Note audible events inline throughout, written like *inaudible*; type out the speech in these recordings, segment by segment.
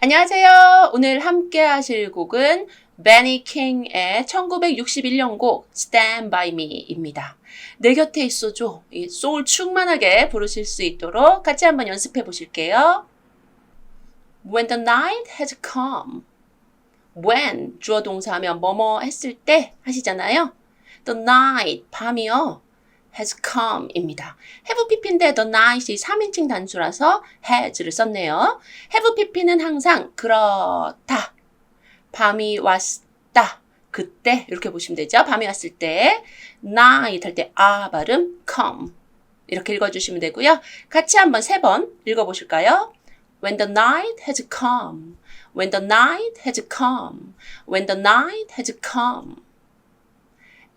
안녕하세요. 오늘 함께 하실 곡은 베니 킹의 1961년 곡 Stand By Me입니다. 내 곁에 있어줘. 이 소울 충만하게 부르실 수 있도록 같이 한번 연습해 보실게요. When the night has come. When 주어 동사하면 뭐뭐 했을 때 하시잖아요. The night 밤이요. Has come입니다. have pp인데 the night이 3인칭 단수라서 has를 썼네요. have pp는 항상 그렇다. 밤이 왔다. 그때 이렇게 보시면 되죠. 밤이 왔을 때 night 할 때 아 발음 come 이렇게 읽어주시면 되고요. 같이 한번 세 번 읽어보실까요? When the night has come. When the night has come. When the night has come.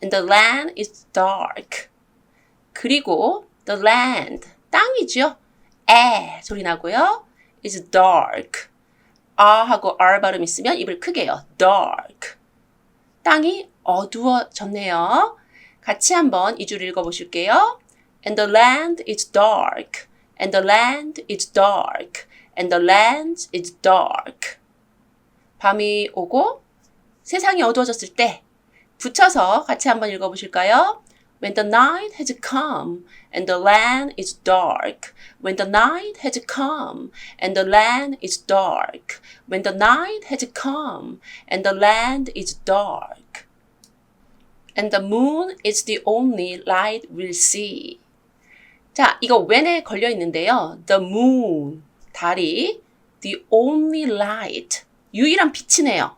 And the land is dark. 그리고 the land 땅이죠. 에 소리 나고요. is dark. 아 하고 r 발음 있으면 입을 크게 해요. dark. 땅이 어두워졌네요. 같이 한번 이 줄 읽어 보실게요. And the land is dark. And the land is dark. And the land is dark. 밤이 오고 세상이 어두워졌을 때 붙여서 같이 한번 읽어 보실까요? When the night has come and the land is dark. When the night has come and the land is dark. When the night has come and the land is dark. And the moon is the only light we'll see. 자, 이거 when에 걸려 있는데요. The moon, 달이 the only light, 유일한 빛이네요.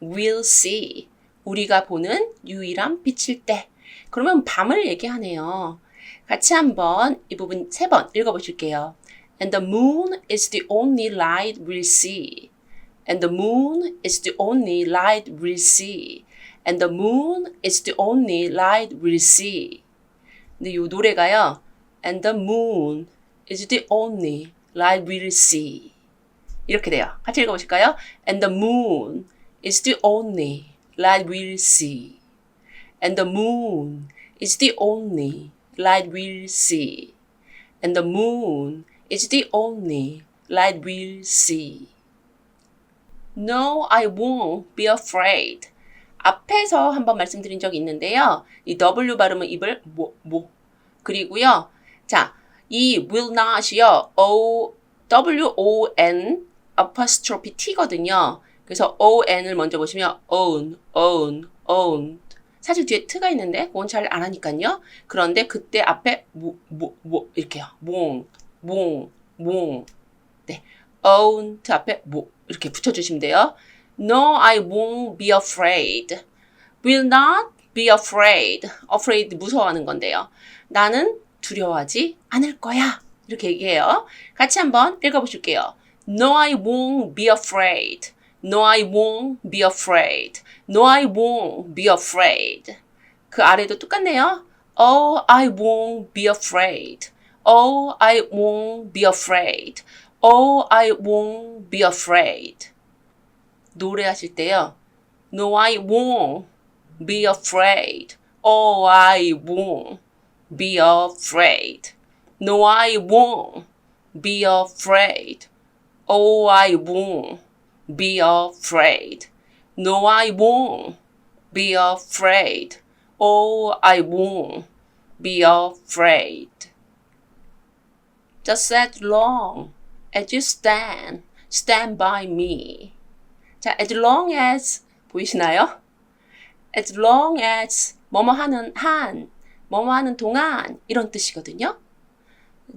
We'll see, 우리가 보는 유일한 빛일 때. 그러면 밤을 얘기하네요. 같이 한번 이 부분 세 번 읽어보실게요. And the moon is the only light we'll see. And the moon is the only light we'll see. And the moon is the only light we'll see. 근데 이 노래가요. And the moon is the only light we'll see. 이렇게 돼요. 같이 읽어보실까요? And the moon is the only light we'll see. And the moon is the only light we'll see. And the moon is the only light we'll see. No, I won't be afraid. 앞에서 한번 말씀드린 적이 있는데요. 이 W 발음은 입을 모, 모. 그리고요. 자, 이 will not이요. O, W, O, N, apostrophe T거든요. 그래서 O, N을 먼저 보시면 own, own, own. 사실 뒤에 트가 있는데 잘안 하니까요. 그런데 그때 앞에 뭐, 뭐, 뭐 이렇게요. 몽, 몽, 몽. 네. own 트 앞에 뭐 이렇게 붙여주시면 돼요. No, I won't be afraid. Will not be afraid. Afraid 무서워하는 건데요. 나는 두려워하지 않을 거야. 이렇게 얘기해요. 같이 한번 읽어보실게요. No, I won't be afraid. No, I won't be afraid. No, I won't be afraid. 그 아래도 똑같네요. Oh, I won't be afraid. Oh, I won't be afraid. Oh, I won't be afraid. 노래하실 때요. No, I won't be afraid. Oh, I won't be afraid. No, I won't be afraid. Oh, I won't be afraid. No, I won't be afraid. Oh, I won't be afraid. Just as long as you stand, stand by me. 자, as long as 보이시나요? As long as 뭐뭐 하는 한, 뭐뭐 하는 동안 이런 뜻이거든요.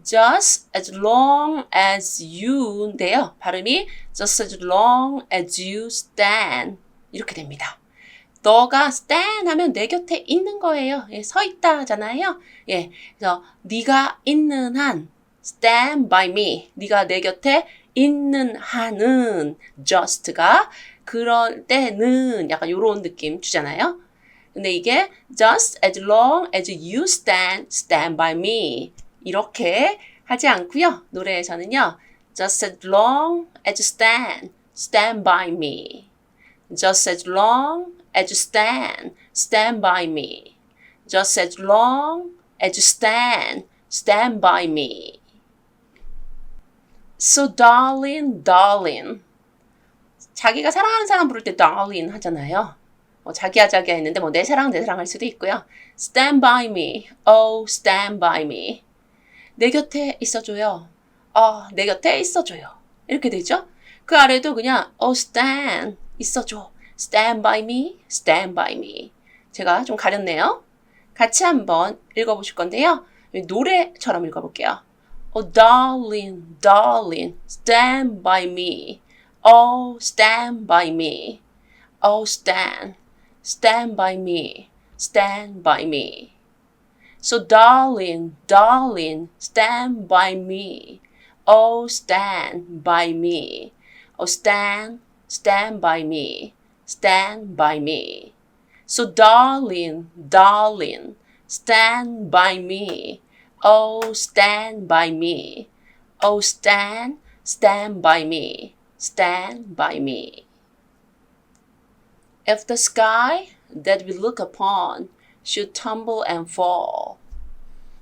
Just as long as you인데요. 발음이 just as long as you stand 이렇게 됩니다. 너가 stand 하면 내 곁에 있는 거예요. 예, 서 있다잖아요. 예, 그래서 네가 있는 한 stand by me. 네가 내 곁에 있는 한은 just가 그럴 때는 약간 요런 느낌 주잖아요. 근데 이게 just as long as you stand, stand by me. 이렇게 하지 않고요. 노래에서는요. Just as long as you stand, stand by me. Just as long as you stand, stand by me. Just as long as you stand, stand by me. So darling, darling. 자기가 사랑하는 사람 부를 때 darling 하잖아요. 뭐 자기야 자기야 했는데 뭐 내 사랑 내 사랑 할 수도 있고요. stand by me. Oh, stand by me. 내 곁에 있어줘요. 어, 내 곁에 있어줘요. 이렇게 되죠? 그 아래도 그냥 oh, stand 있어줘. stand by me, stand by me. 제가 좀 가렸네요. 같이 한번 읽어보실 건데요. 노래처럼 읽어볼게요. Oh, darling, darling, stand by me. Oh, stand by me. Oh, stand, stand by me, stand by me. So, darling, darling, stand by me. Oh, stand by me. Oh, stand, stand by me, stand by me. So, darling, darling, stand by me. Oh, stand by me. Oh, stand, stand by me, stand by me. If the sky that we look upon should tumble and fall.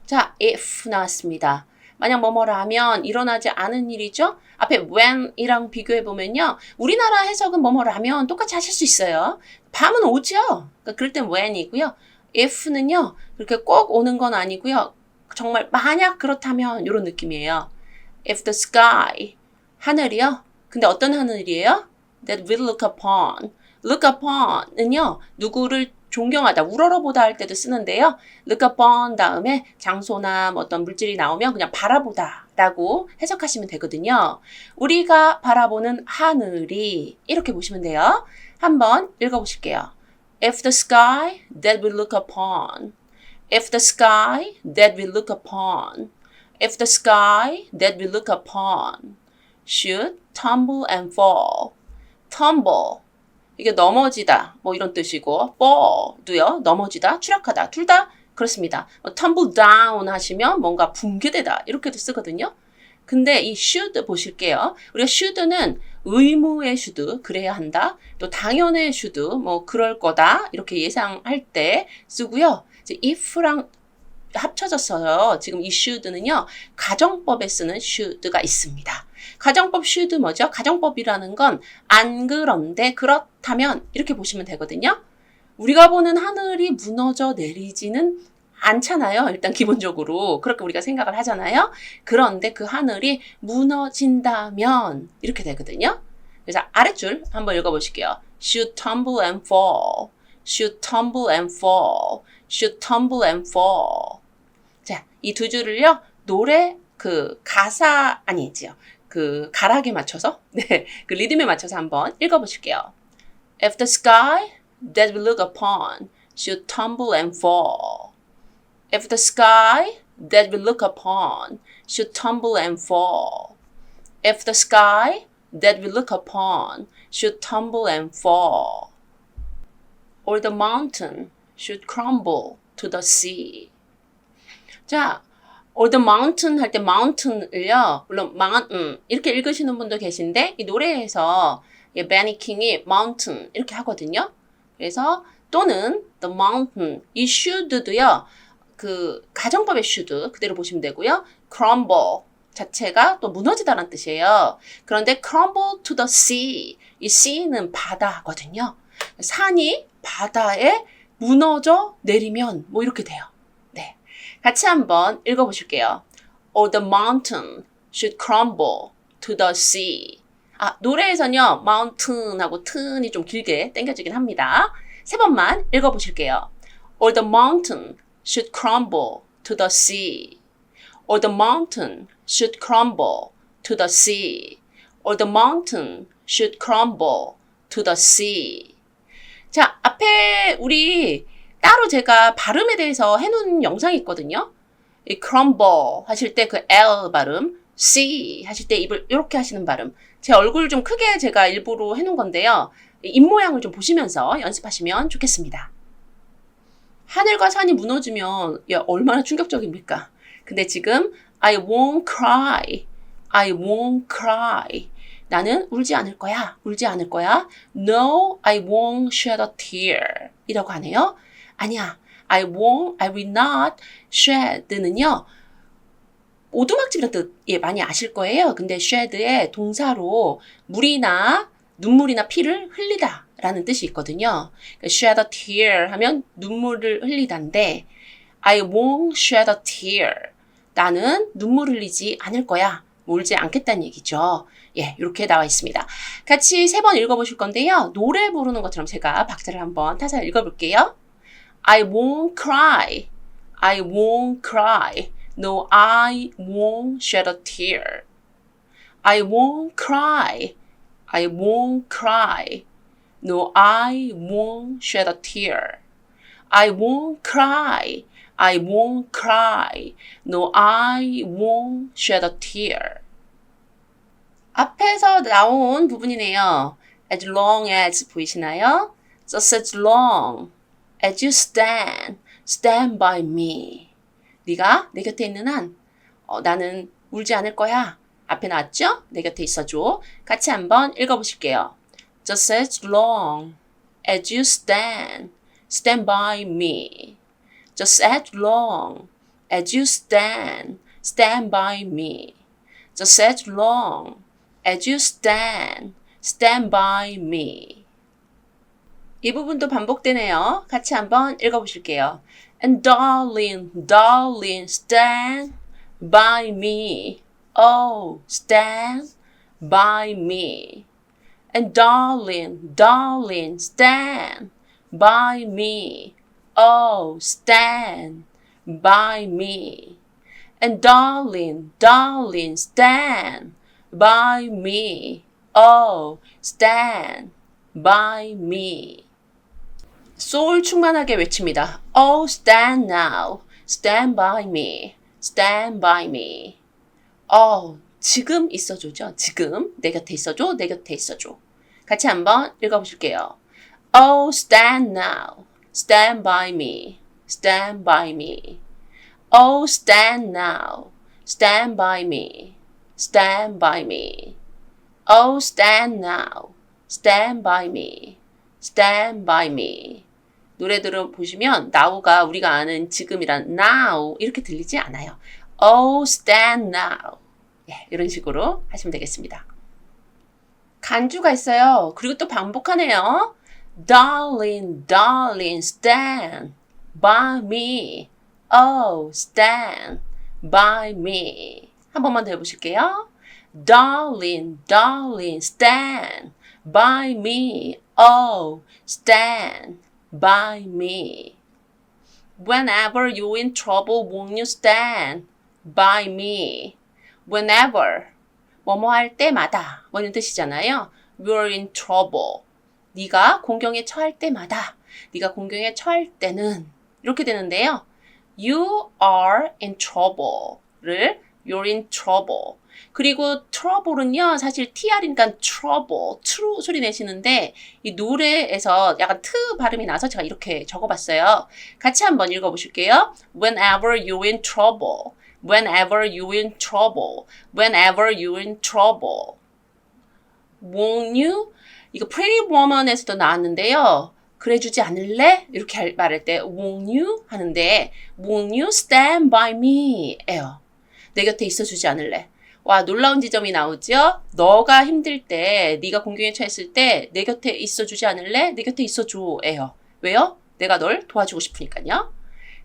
자, if 나왔습니다. 만약 뭐뭐라면 일어나지 않은 일이죠? 앞에 when이랑 비교해 보면요. 우리나라 해석은 뭐뭐라면 똑같이 하실 수 있어요. 밤은 오죠. 그러니까 그럴 땐 when이고요. if는요. 그렇게 꼭 오는 건 아니고요. 정말 만약 그렇다면 이런 느낌이에요. If the sky 하늘이요. 근데 어떤 하늘이에요? That we look upon. look upon은요. 누구를 존경하다, 우러러보다 할 때도 쓰는데요. look upon 다음에 장소나 뭐 어떤 물질이 나오면 그냥 바라보다 라고 해석하시면 되거든요. 우리가 바라보는 하늘이 이렇게 보시면 돼요. 한번 읽어보실게요. If the sky that we look upon, if the sky that we look upon, if the sky that we look upon should tumble and fall, tumble 이게 넘어지다 뭐 이런 뜻이고 fall도요 넘어지다 추락하다 둘 다 그렇습니다. 뭐 tumble down 하시면 뭔가 붕괴되다 이렇게도 쓰거든요. 근데 이 should 보실게요. 우리가 should는 의무의 should 그래야 한다. 또 당연의 should 뭐 그럴 거다 이렇게 예상할 때 쓰고요. 이제 if랑 합쳐졌어요. 지금 이 should는요. 가정법에 쓰는 should가 있습니다. 가정법 should 뭐죠? 가정법이라는 건 안 그런데 그렇다면 이렇게 보시면 되거든요. 우리가 보는 하늘이 무너져 내리지는 않잖아요. 일단 기본적으로 그렇게 우리가 생각을 하잖아요. 그런데 그 하늘이 무너진다면 이렇게 되거든요. 그래서 아랫줄 한번 읽어보실게요. Should tumble and fall. Should tumble and fall. Should tumble and fall. 자, 이 두 줄을요. 노래 그 가사 아니지요. 그 가락에 맞춰서 *laughs* 네, 그 리듬에 맞춰서 한번 읽어보실게요. If the sky that we look upon should tumble and fall. If the sky that we look upon should tumble and fall. If the sky that we look upon should tumble and fall. Or the mountain should crumble to the sea. 자, or the mountain 할 때 mountain을요, 물론 mountain 이렇게 읽으시는 분도 계신데 이 노래에서 베니 킹이 mountain 이렇게 하거든요. 그래서 또는 the mountain 이 should도요. 그 가정법의 should 그대로 보시면 되고요. crumble 자체가 또 무너지다라는 뜻이에요. 그런데 crumble to the sea 이 sea는 바다거든요. 산이 바다에 무너져 내리면 뭐 이렇게 돼요. 네. 같이 한번 읽어보실게요. Or the mountain should crumble to the sea. 아, 노래에서는요, mountain하고 튼이 좀 길게 땡겨지긴 합니다. 세 번만 읽어보실게요. Or the mountain should crumble to the sea. Or the mountain should crumble to the sea. Or the mountain should crumble to the sea. 자, 앞에 우리 따로 제가 발음에 대해서 해놓은 영상이 있거든요. 이 crumble 하실 때 그 L 발음, C 하실 때 입을 이렇게 하시는 발음. 제 얼굴 좀 크게 제가 일부러 해놓은 건데요. 입 모양을 좀 보시면서 연습하시면 좋겠습니다. 하늘과 산이 무너지면 야, 얼마나 충격적입니까? 근데 지금 I won't cry. I won't cry. 나는 울지 않을 거야. 울지 않을 거야. No, I won't shed a tear. 이라고 하네요. 아니야. I won't, I will not shed는요. 오두막집이라는 뜻, 예, 많이 아실 거예요. 근데 shed의 동사로 물이나 눈물이나 피를 흘리다 라는 뜻이 있거든요. 그러니까 shed a tear 하면 눈물을 흘리다인데 I won't shed a tear. 나는 눈물 흘리지 않을 거야. 울지 않겠다는 얘기죠. 예, 이렇게 나와 있습니다. 같이 세 번 읽어보실 건데요. 노래 부르는 것처럼 제가 박자를 한번 타서 읽어볼게요. I won't cry. I won't cry. No, I won't shed a tear. I won't cry. I won't cry. No, I won't shed a tear. I won't cry. I won't cry. No, I won't shed a tear. 앞에서 나온 부분이네요. As long as 보이시나요? Just as long As you stand, stand by me. 네가 내 곁에 있는 한 어, 나는 울지 않을 거야. 앞에 나왔죠? 내 곁에 있어줘. 같이 한번 읽어보실게요. Just as long as you stand, stand by me. Just as long as you stand, stand by me. Just as long as you stand, stand by me. 이 부분도 반복되네요. 같이 한번 읽어보실게요. And darling, darling, stand by me. Oh, stand by me. And darling, darling, stand by me. Oh, stand by me. And darling, darling, stand by me. Oh, stand by me. 소울 충만하게 외칩니다. Oh, stand now. Stand by me. Stand by me. Oh, 지금 있어줘죠. 지금 내 곁에 있어줘. 내 곁에 있어줘. 같이 한번 읽어보실게요. Oh, stand now. Stand by me. Stand by me. Oh, stand now. Stand by me. Stand by me. Oh, stand now. Stand by me. Stand by me. 노래들을 보시면 now가 우리가 아는 지금이란 now 이렇게 들리지 않아요. Oh, stand now. 예, 이런 식으로 하시면 되겠습니다. 간주가 있어요. 그리고 또 반복하네요. Darling, darling, stand by me. Oh, stand by me. 한 번만 더 해보실게요. Darling, darling, stand by me. Oh, stand by me. Whenever you're in trouble, won't you stand by me? Whenever 뭐뭐 할 때마다 뭐 이런 뜻이잖아요. You're in trouble. 네가 공경에 처할 때마다 네가 공경에 처할 때는 이렇게 되는데요. You are in trouble를 You're in trouble. 그리고 trouble은요, 사실 tr이니까 trouble, true 소리 내시는데, 이 노래에서 약간 트 발음이 나서 제가 이렇게 적어봤어요. 같이 한번 읽어보실게요. Whenever you're in trouble. Whenever you're in trouble. Whenever you're in trouble. Won't you? 이거 Pretty Woman에서도 나왔는데요. 그래주지 않을래? 이렇게 말할 때 won't you? 하는데 won't you stand by me? 에요. 내 곁에 있어주지 않을래? 와 놀라운 지점이 나오죠. 너가 힘들 때, 네가 공경에 처했을 때 내 곁에 있어주지 않을래? 내 곁에 있어줘예요. 왜요? 내가 널 도와주고 싶으니까요.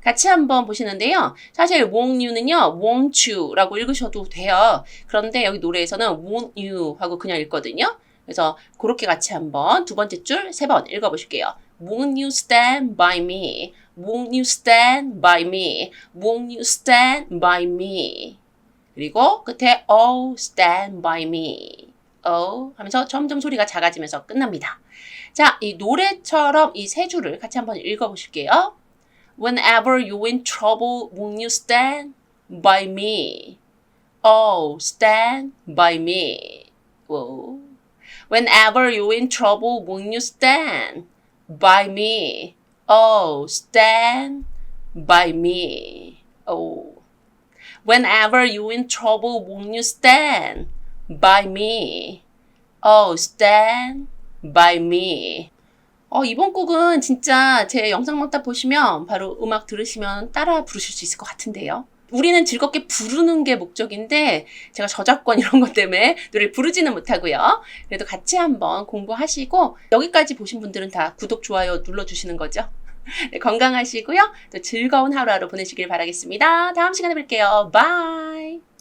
같이 한번 보시는데요. 사실 won't you는요, won't you라고 읽으셔도 돼요. 그런데 여기 노래에서는 won't you 하고 그냥 읽거든요. 그래서 그렇게 같이 한번 두 번째 줄 세 번 읽어보실게요. Won't you stand by me? Won't you stand by me? Won't you stand by me? 그리고 끝에 Oh, stand by me. Oh 하면서 점점 소리가 작아지면서 끝납니다. 자, 이 노래처럼 이 세 줄을 같이 한번 읽어보실게요. Whenever you're in trouble, won't you stand by me? Oh, stand by me. Whoa. Whenever you're in trouble, won't you stand by me? Oh, stand by me. Oh. Whenever you're in trouble, won't you stand by me? Oh, stand by me. 어, 이번 곡은 진짜 제 영상만 딱 보시면 바로 음악 들으시면 따라 부르실 수 있을 것 같은데요. 우리는 즐겁게 부르는 게 목적인데 제가 저작권 이런 것 때문에 노래를 부르지는 못하고요. 그래도 같이 한번 공부하시고 여기까지 보신 분들은 다 구독, 좋아요 눌러주시는 거죠. *laughs* 네, 건강하시고요. 또 즐거운 하루하루 보내시길 바라겠습니다. 다음 시간에 뵐게요. 바이.